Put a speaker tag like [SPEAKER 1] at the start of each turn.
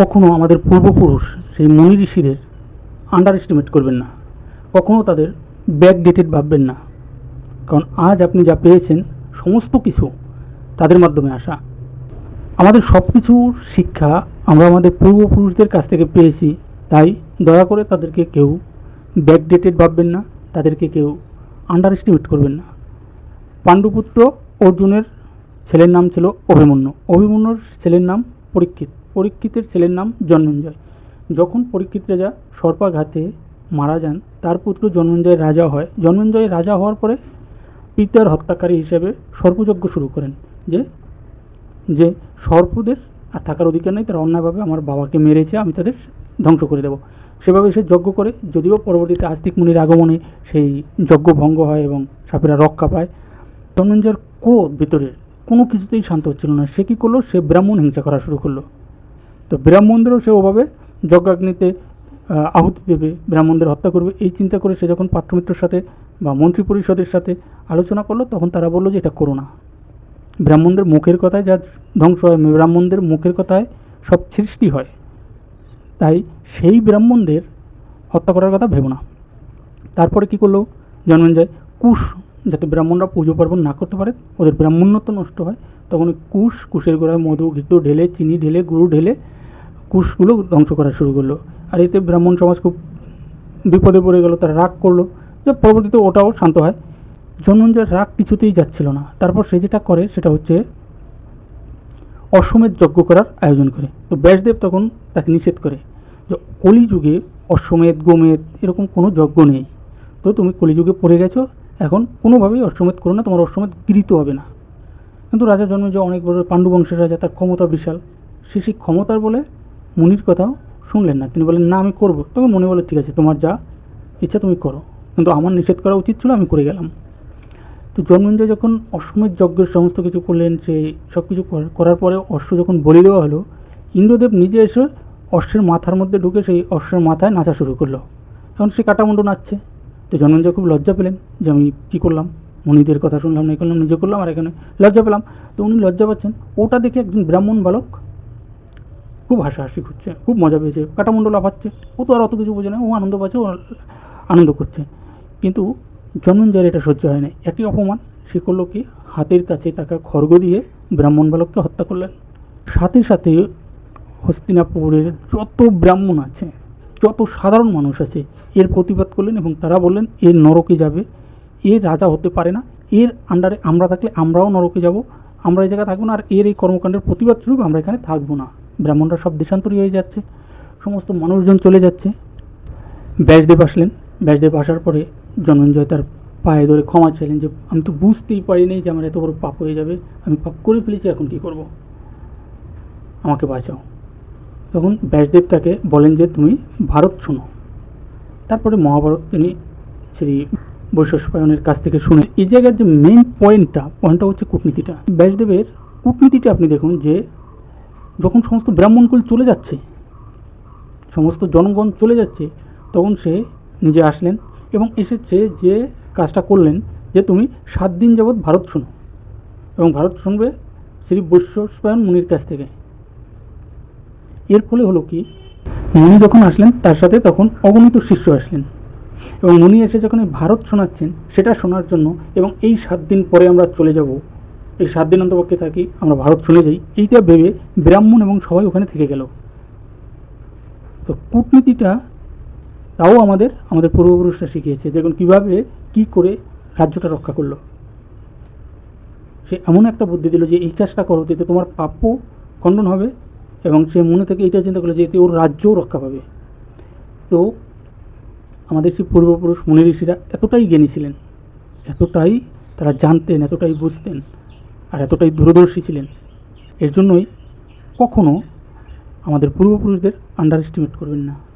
[SPEAKER 1] কখনো আমাদের পূর্বপুরুষ সেই মুনি ঋষিদের আন্ডার এস্টিমেট করবেন না। কখনো তাদের ব্যাক ডেটেড ভাববেন না। কারণ আজ আপনি যা পেয়েছেন, সমস্ত কিছু তাদের মাধ্যমে আসা। আমাদের সব কিছুর শিক্ষা আমরা আমাদের পূর্বপুরুষদের কাছ থেকে পেয়েছি। তাই দয়া করে তাদেরকে কেউ ব্যাক ডেটেড ভাববেন না, তাদেরকে কেউ আন্ডার এস্টিমেট করবেন না। পাণ্ডুপুত্র অর্জুনের ছেলের নাম ছিল অভিমন্যু। অভিমন্যুর ছেলের নাম পরীক্ষিত। পরীক্ষিতের ছেলের নাম জন্মঞ্জয়। যখন পরীক্ষিত রাজা সর্পাঘাতে মারা যান, তার পুত্র জন্মঞ্জয় রাজা হয়। জন্মঞ্জয় রাজা হওয়ার পরে পিতার হত্যাকারী হিসেবে সর্পযজ্ঞ শুরু করেন। যে যে সর্পদের আর থাকার অধিকার নেই, তারা অন্যায়ভাবে আমার বাবাকে মেরেছে, আমি তাদের ধ্বংস করে দেব। সেভাবে সে যজ্ঞ করে, যদিও পরবর্তীতে আস্তিক মুনির আগমনে সেই যজ্ঞ ভঙ্গ হয় এবং সাপেরা রক্ষা পায়। ধনঞ্জয়ের ক্রোধ ভিতরের কোনো কিছুতেই শান্ত হচ্ছিল না। সে কী করল? সে ব্রাহ্মণ হিংসা করা শুরু করল। তো ব্রাহ্মণদেরও সে ওভাবে যজ্ঞাগ্নিতে আহুতি দেবে, ব্রাহ্মণদের হত্যা করবে। এই চিন্তা করে সে যখন পাত্রমিত্রর সাথে বা মন্ত্রী পরিষদের সাথে আলোচনা করল, তখন তারা বলল যে এটা করো না। ব্রাহ্মণদের মুখের কথায় যা ধ্বংস হয়, ব্রাহ্মণদের মুখের কথায় সব সৃষ্টি হয়। তাই সেই ব্রাহ্মণদের হত্যা করার কথা ভেবো না। তারপরে কী করল? জন্মেঞ্জয় কুশ, যাতে ব্রাহ্মণরা পুজো পার্বণ না করতে পারে, ওদের ব্রাহ্মণ্যত্ব নষ্ট হয়। তখন কুশ, কুশের গোড়ায় মধু ঘিত ঢেলে, চিনি ঢেলে গুরু ঢেলে কুশগুলো ধ্বংস করা শুরু করল। আর এতে ব্রাহ্মণ সমাজ খুব বিপদে পড়ে গেল, তারা রাগ করল। যে পরবর্তীতে ওটাও শান্ত হয়। জন্মঞ্জয়ের রাগ কিছুতেই যাচ্ছিল না। তারপর সে যেটা করে, সেটা হচ্ছে অশ্বমেধ যজ্ঞ করার আয়োজন করে। তো ব্যাসদেব তখন তাকে নিষেধ করে যে কলিযুগে অশ্বমেধ, গোমেধ এরকম কোনো যজ্ঞ নেই। তো তুমি কলিযুগে পড়ে গেছো, এখন কোনোভাবেই অশ্বমেধ করো না, তোমার অশ্বমেধ গৃহীত হবে না। কিন্তু রাজা জন্মে যে অনেক বড় পাণ্ডু বংশের রাজা, তার ক্ষমতা বিশাল। সে সেই ক্ষমতার বলে মুনির কথাও শুনলেন না। তিনি বলেন না, আমি করব। তখন মনে বলে ঠিক আছে, তোমার যা ইচ্ছা তুমি করো। কিন্তু আমার নিষেধ করা উচিত ছিল, আমি করে গেলাম। তো জন্মেঞ্জয় যখন অশ্বমেধ যজ্ঞের সমস্ত কিছু করলেন, সে সব কিছু কর- করার পরে অশ্ব যখন বলি দেওয়া হলো, ইন্দ্রদেব নিজে এসে অশ্বের মাথার মধ্যে ঢুকে সেই অশ্বের মাথায় নাচা শুরু করল। এখন সে কাটামুন্ডু নাচছে। তো জন্মেঞ্জয় খুব লজ্জা পেলেন যে, আমি কী করলাম? মনিদের কথা শুনলাম না করলাম, নিজে করলাম, আর এখানে লজ্জা পেলাম। তো উনি লজ্জা পাচ্ছেন। ওটা দেখে একজন ব্রাহ্মণ বালক খুব হাসাহাসি করছে, খুব মজা পেয়েছে কাটামুন্ডু লাফাচ্ছে ও তো আর অত কিছু বোঝে না, ও আনন্দ পাচ্ছে, ও আনন্দ করছে। কিন্তু জন্মঞ্জয়ের এটা সহ্য হয় না একই অপমান, সে করল কি, হাতের কাছে তাকে খড়গ দিয়ে ব্রাহ্মণ বালককে হত্যা করলেন। সাথে সাথে হস্তিনাপুরের যত ব্রাহ্মণ আছে, যত সাধারণ মানুষ আছে, এর প্রতিবাদ করলেন এবং তারা বললেন এর নরকে যাবে, এ রাজা হতে পারে না, এর আন্ডারে আমরা থাকলে আমরাও নরকে যাব, আমরা এই জায়গায় থাকব না, আর এর এই কর্মকাণ্ডের প্রতিবাদ স্বরূপ আমরা এখানে থাকব না। ব্রাহ্মণরা সব দেশান্তরী হয়ে যাচ্ছে, সমস্ত মানুষজন চলে যাচ্ছে। ব্যাসদেব আসলেন। ব্যাসদেব আসার পরে জন্মঞ্জয় তার পায়ে ধরে ক্ষমা চাইলেন যে, আমি তো বুঝতেই পারিনি যে আমার এত বড় পাপ হয়ে যাবে, আমি পাপ করে ফেলেছি, এখন কী করব? আমাকে বাঁচাও। তখন ব্যাসদেব তাকে বলেন যে, তুমি ভারত শোনো। তারপরে মহাভারত তিনি শ্রী বৈশ্বস্পায়নের কাছ থেকে শুনে, এই জায়গার যে মেন পয়েন্টটা পয়েন্টটা হচ্ছে কূটনীতিটা। ব্যাসদেবের কূটনীতিটা আপনি দেখুন যে যখন সমস্ত ব্রাহ্মণকুল চলে যাচ্ছে, সমস্ত জনগণ চলে যাচ্ছে, তখন সে নিজে আসলেন এবং এসেছে যে কাজটা করলেন যে তুমি সাত দিন যাবৎ ভারত শোনো। এবং ভারত শুনবে শ্রী বৈশ্বস্পায়ন মুনির কাছ থেকে। এর ফলে হলো কি, মুনি যখন আসলেন, তার সাথে তখন অগণিত শিষ্য আসলেন। এবং মুনি এসে যখন ভারত শোনাচ্ছেন, সেটা শোনার জন্য এবং এই সাত দিন পরে আমরা চলে যাব এই সাত দিন অন্তপক্ষে থাকি, আমরা ভারত শুনে যাই। এইটা ভেবে ব্রাহ্মণ এবং সবাই ওখানে থেকে গেল। তো কূটনীতিটা তাও আমাদের আমাদের পূর্বপুরুষরা শিখিয়েছে। দেখুন কীভাবে, কি করে রাজ্যটা রক্ষা করল। সে এমন একটা বুদ্ধি দিল যে, এই কাজটা করো এতে তোমার প্রাপ্য খণ্ডন হবে এবং সে মনে থেকে এটা চিন্তা করল যে এতে ওর রাজ্যও রক্ষা পাবে। তো আমাদের সেই পূর্বপুরুষ মুনি ঋষিরা এতটাই জ্ঞানী ছিলেন, এতটাই তারা জানতেন, এতটাই বুঝতেন আর এতটাই দূরদর্শী ছিলেন এর জন্যই কখনও আমাদের পূর্বপুরুষদের আন্ডার এস্টিমেট করবেন না।